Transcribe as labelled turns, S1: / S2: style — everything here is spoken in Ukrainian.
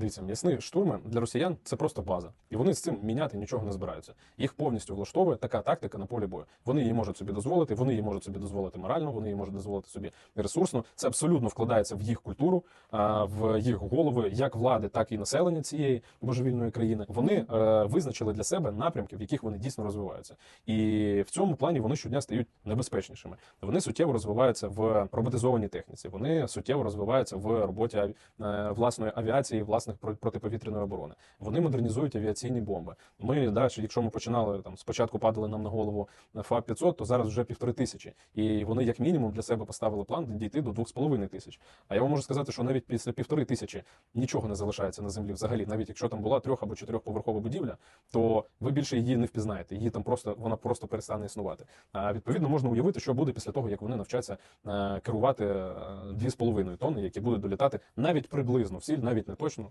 S1: Дивіться, м'ясні штурми для росіян це просто база, і вони з цим міняти нічого не збираються. Їх повністю влаштовує така тактика на полі бою. Вони її можуть собі дозволити, вони її можуть собі дозволити морально, вони її можуть дозволити собі ресурсно. Це абсолютно вкладається в їх культуру, в їх голови, як влади, так і населення цієї божевільної країни. Вони е, визначили для себе напрямки, в яких вони дійсно розвиваються. І в цьому плані вони щодня стають небезпечнішими. Вони суттєво розвиваються в роботизованій техніці. Вони суттєво розвиваються в роботі е, власної авіації, власних про- протиповітряної оборони. Вони модернізують авіаційні бомби. Ми далі, якщо ми починали там спочатку падали нам на голову ФАП 500, то зараз вже півтори тисячі. І вони як мінімум для себе поставили план дійти до двох з половиною тисяч. А я вам можу сказати, що навіть після півтори тисячі нічого не залишається на землі. Взагалі, навіть якщо там була трьох або чотирьохповерхова будівля, то ви більше її не впізнаєте. Її там просто вона просто перестане існувати. А відповідно можна уявити, що буде після того, як вони навчаться е, керувати е, дві з половиною тонни, які будуть долітати навіть приблизно в ціль, навіть не точно